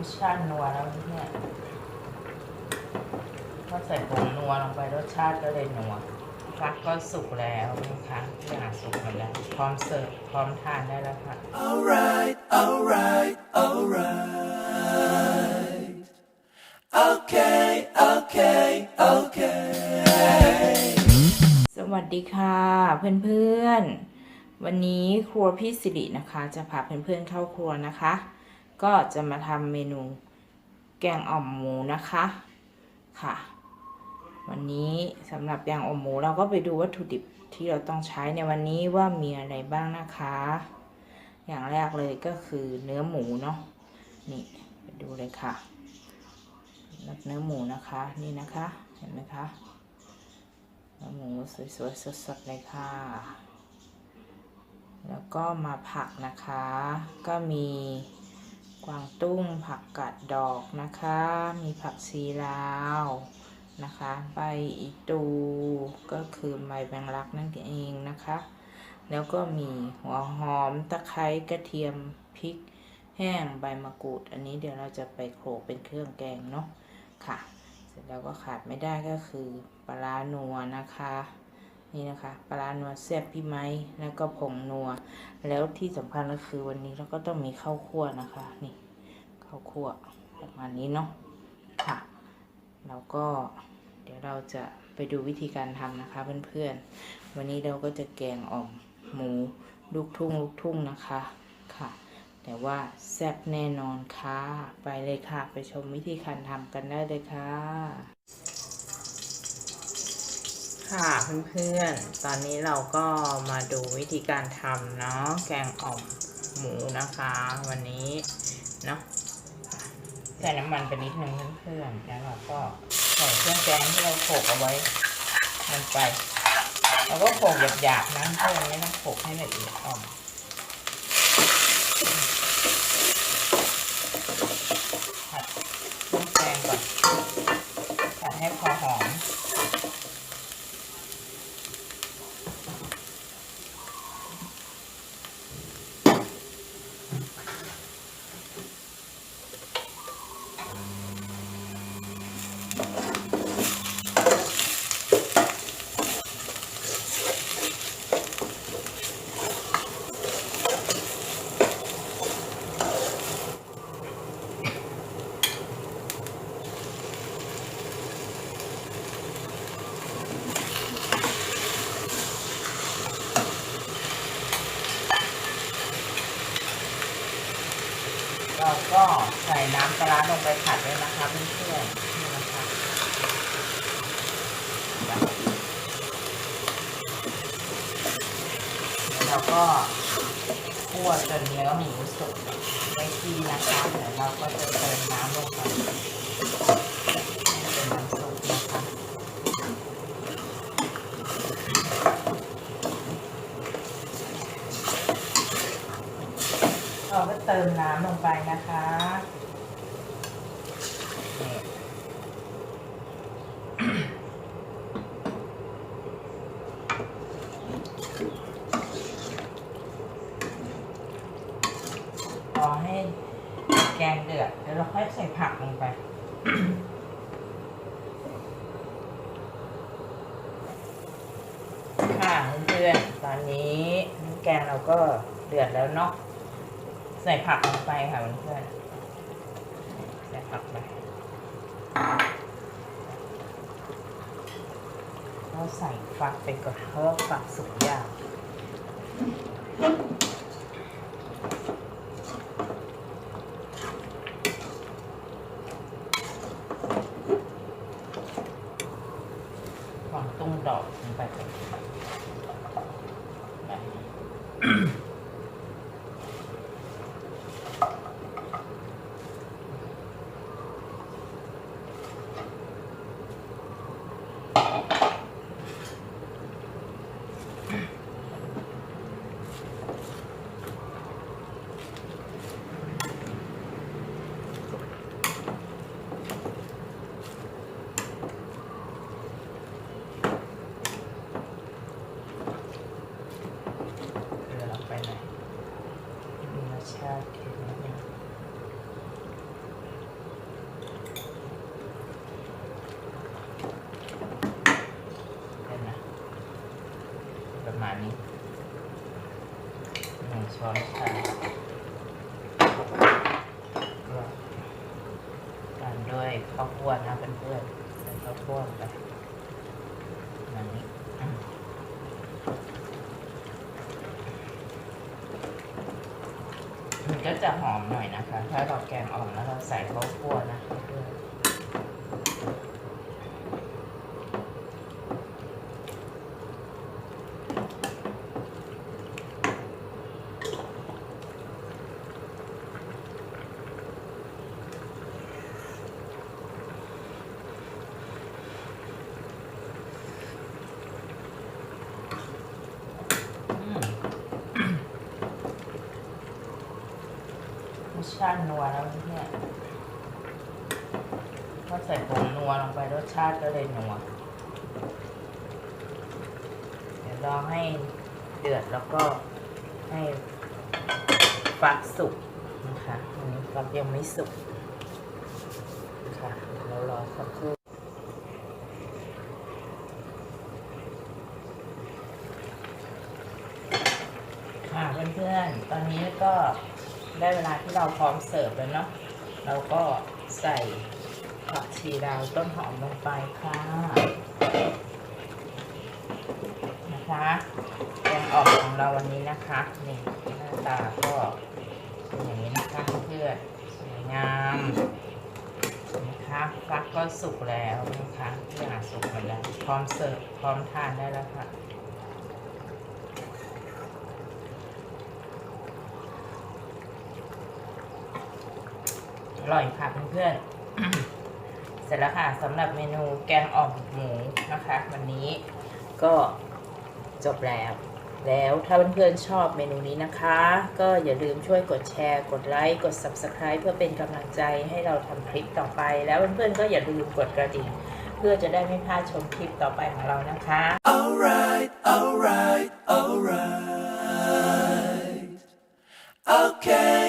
รสชาตินัวแล้วเนี่ยพอใส่ผงนัวลงไปรสชาติก็เลยนัวฟักก็สุกแล้วนะคะทุกอย่างสุกหมดแล้วพร้อมเสิร์ฟพร้อมทานได้แล้วค่ะ Alright, alright, alright. Okay, okay, okay. สวัสดีค่ะเพื่อนๆ วันนี้ครัวพี่สิรินะคะ จะพาเพื่อนๆเข้าครัวนะคะ ก็จะมาทำเมนูแกงอ่อมหมูนะคะค่ะ วันนี้สำหรับแกงอ่อมหมูเราก็ไปดูวัตถุดิบที่เราต้องใช้ในวันนี้ว่ามีอะไรบ้างนะคะ อย่างแรกเลยก็คือเนื้อหมูเนาะนี่ไปดูเลยค่ะเนื้อหมูนะคะนี่นะคะเห็นไหมคะเนื้อหมูสวยๆสดๆเลยค่ะ แล้วก็มาผักนะคะ ก็มี กวางตุ้งผักกาดดอกนะคะ มีผักชีลาวนะคะ ใบอีตูก็คือใบแมงลักนั่นเองนะคะ แล้วก็มีหัวหอมตะไคร้กระเทียมพริกแห้งใบมะกรูด อันนี้เดี๋ยวเราจะไปโขลกเป็นเครื่องแกงเนาะค่ะ เสร็จแล้วก็ขาดไม่ได้ก็คือปลาร้านัวนะคะ นี่นะคะปลาร้านัวแซ่บพี่ไม้แล้วก็ผงนัว แล้วที่สำคัญก็คือวันนี้เราก็ต้องมีข้าวคั่วนะคะ นี่ข้าวคั่วประมาณนี้เนาะค่ะแล้วก็เดี๋ยวเราจะไปดูวิธีการทำนะคะเพื่อนๆ วันนี้เราก็จะแกงอ่อมหมูลูกทุ่งลูกทุ่งนะคะค่ะ แต่ว่าแซ่บแน่นอนค่ะ ไปเลยค่ะ ไปชมวิธีการทำกันได้เลยค่ะ ค่ะเพื่อนๆ ตอนนี้เราก็มาดูวิธีการทำเนาะแกงอ่อมหมูนะคะ วันนี้เนาะใส่น้ำมันไปนิดนึงเพื่อนๆแล้วเราก็ใส่เครื่องแกงที่เราโขกเอาไว้ลงไปเราก็โขกหยาบๆนะเพื่อนไม่ต้องโขกให้ละเอียดอ่อม ผัดเครื่องแกงก่อนผัดให้พอหอม เราก็ใส่น้ำปลาลงไปผัดเลยนะคะเพื่อนๆนี่นะคะแล้วเราก็คั่วจนเนื้อหมูสุกไว้ที่นะคะเดี๋ยวเราก็จะเติมน้ำลงไปให้เป็นน้ำซุปนะคะ เราก็เติมน้ำลงไปนะคะนี่รอให้แกงเดือดแล้วเราค่อยใส่ผักลงไปค่ะเพื่อนตอนนี้แกงเราก็เดือดแล้วเนาะ ใส่ผักลงไปค่ะเพื่อนใส่ผักไปเราใส่ฟักไปก่อนเพราะว่าฟักสุกยากวางตุ้งดอกลงไปก่อน นี้หนึ่งช้อนชาก็ตามด้วยข้าวคั่วนะเพื่อนๆใส่ข้าวคั่วไปแบบนี้มันก็จะหอมหน่อยนะคะ ถ้าเราแกงอ่อมแล้วเราใส่ข้าวคั่วนะ ชาตินัวแล้วเนี่ยพอใส่ผงนัวลงไปรสชาติก็เลยนัว เดี๋ยวรอให้เดือดแล้วก็ให้ฟักสุกนะคะอันนี้ฟักยังไม่สุกค่ะเรารอสักครู่ค่ะเพื่อนๆ ตอนนี้ก็ ได้เวลาที่เราพร้อมเสิร์ฟแล้วเนาะเราก็ใส่ผักชีดาวต้นหอมลงไปค่ะนะคะแกงออกของเราวันนี้นะคะนี่หน้าตาก็เป็นอย่างนี้นะคะเพื่อนสวยงามนะคะฟักก็สุกแล้วนะคะทุกอย่างสุกหมดแล้วพร้อมเสิร์ฟพร้อมทานได้แล้วค่ะ ร่อยค่ะเพื่อนๆ เสร็จแล้วค่ะสำหรับเมนูแกงอ่อมหมูนะคะ วันนี้ก็จบแล้ว แล้วถ้าเพื่อนๆชอบเมนูนี้นะคะ ก็อย่าลืมช่วยกดแชร์ กดไลค์ กด Subscribe เพื่อเป็นกำลังใจให้เราทำคลิปต่อไป แล้วเพื่อนๆก็อย่าลืมกดกระดิ่ง เพื่อจะได้ไม่พลาดชมคลิปต่อไปของเรานะคะ Alright, alright, alright. Okay, okay, okay.